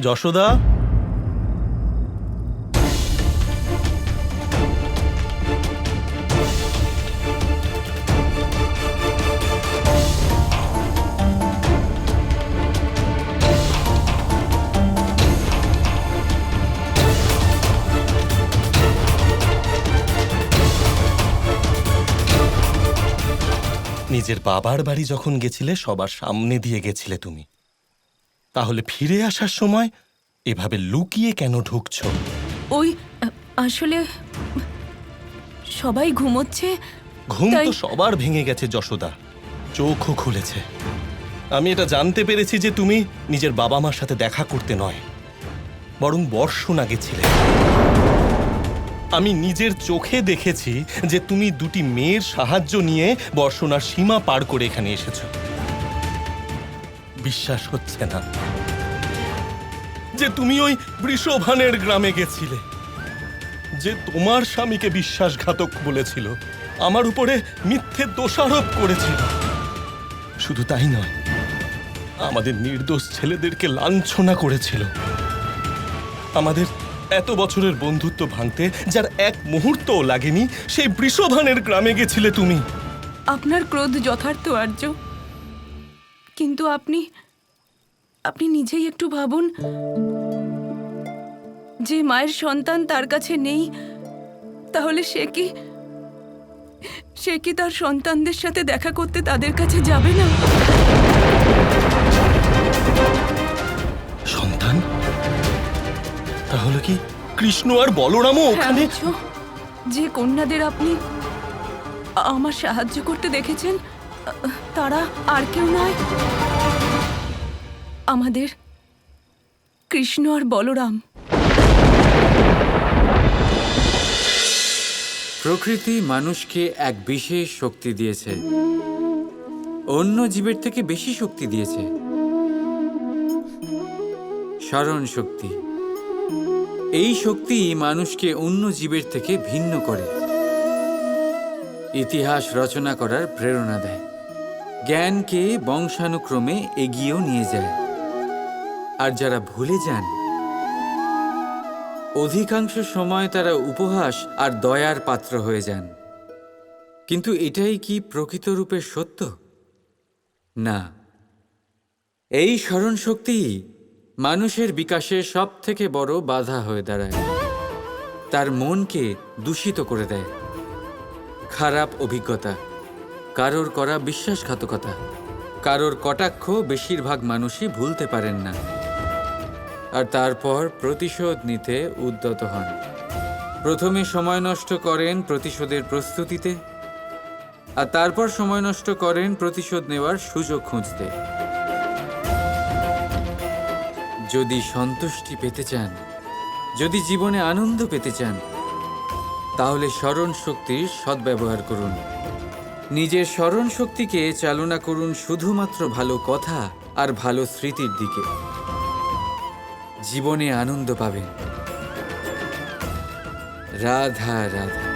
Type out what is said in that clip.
যশোদা? নিজের বাবার বাড়ি যখন গেছিলে সবার সামনে দিয়ে গেছিলে তুমি। তাহলে ফিরে আসার সময় এভাবে লুকিয়ে কেন ঢুকছো? ওই আসলে সবাই ঘুমোচ্ছে ঘুম তো সবার ভেঙে গেছে যশোদা। চোখও খুলেছে। আমি এটা জানতে পেরেছি যে তুমি নিজের বাবা মার সাথে দেখা করতে নয় বরং বর্ষণা গেছিলে আমি নিজের চোখে দেখেছি যে তুমি দুটি মেয়ের সাহায্য নিয়ে বর্ষণার সীমা পার করে এখানে এসেছ। বিশ্বাস হচ্ছে না। যে তুমি ওই বৃষভানের গ্রামে গেছিলে, যে তোমার স্বামীকে বিশ্বাসঘাতক বলেছিল, আমার উপরে মিথ্যে দোষারোপ করেছিল। শুধু তাই নয়, আমাদের নির্দোষ ছেলেদেরকে লাঞ্ছনা করেছিল। আমাদের এত বছরের বন্ধুত্ব ভাঙতে, যার এক মুহূর্তও লাগেনি, সেই বৃষভানের গ্রামে গেছিলে তুমি। আপনার ক্রোধ যথার্থ আর্য। কিন্তু আপনি আপনি নিজেই একটু ভাবুন। যে মায়ের সন্তান তার কাছে নেই তাহলে সে কি সে কি তার সন্তানদের সাথে দেখা করতে তাদের কাছে যাবে না? সন্তান? তাহলে কি কৃষ্ণ আর বলরামও হ্যাঁ, ওখানে? যে কন্যাদের আপনি আমার সাহায্য করতে দেখেছেন? তারা আর কেউ নয়। আমাদের কৃষ্ণ আর বলরাম। প্রকৃতি মানুষকে এক বিশেষ শক্তি দিয়েছে। অন্য জীবের থেকে বেশি শক্তি দিয়েছে। স্মরণ শক্তি। এই শক্তি মানুষকে অন্য জীবের থেকে ভিন্ন করে। ইতিহাস রচনা করার প্রেরণা দেয়। জ্ঞানকে বংশানুক্রমে এগিয়েও নিয়ে যায়। আর যারা ভুলে যান, অধিকাংশ সময় তারা উপহাস আর দয়ার পাত্র হয়ে যান। কিন্তু এটাই কি প্রকৃত রূপে সত্য? না। এই স্মরণ শক্তি মানুষের বিকাশের সব থেকে বড় বাধা হয়ে দাঁড়ায়। তার মনকে দূষিত করে দেয়। খারাপ অভিজ্ঞতা। কারোর করা বিশ্বাসঘাতকতা। কারোর কটাক্ষ বেশিরভাগ মানুষই ভুলতে পারেন না। আর তারপর প্রতিশোধ নিতে উদ্যত হন। প্রথমে সময় নষ্ট করেন প্রতিশোধের প্রস্তুতিতে, আর তারপর সময় নষ্ট করেন প্রতিশোধ নেওয়ার সুযোগ খুঁজতে। যদি সন্তুষ্টি পেতে চান, যদি জীবনে আনন্দ পেতে চান, তাহলে স্মরণ শক্তির সদ্ব্যবহার করুন। নিজের স্মরণ শক্তিকে চালনা করুন শুধুমাত্র ভালো কথা আর ভালো স্মৃতির দিকে। জীবনে আনন্দ পাবেন। রাধা রাধা।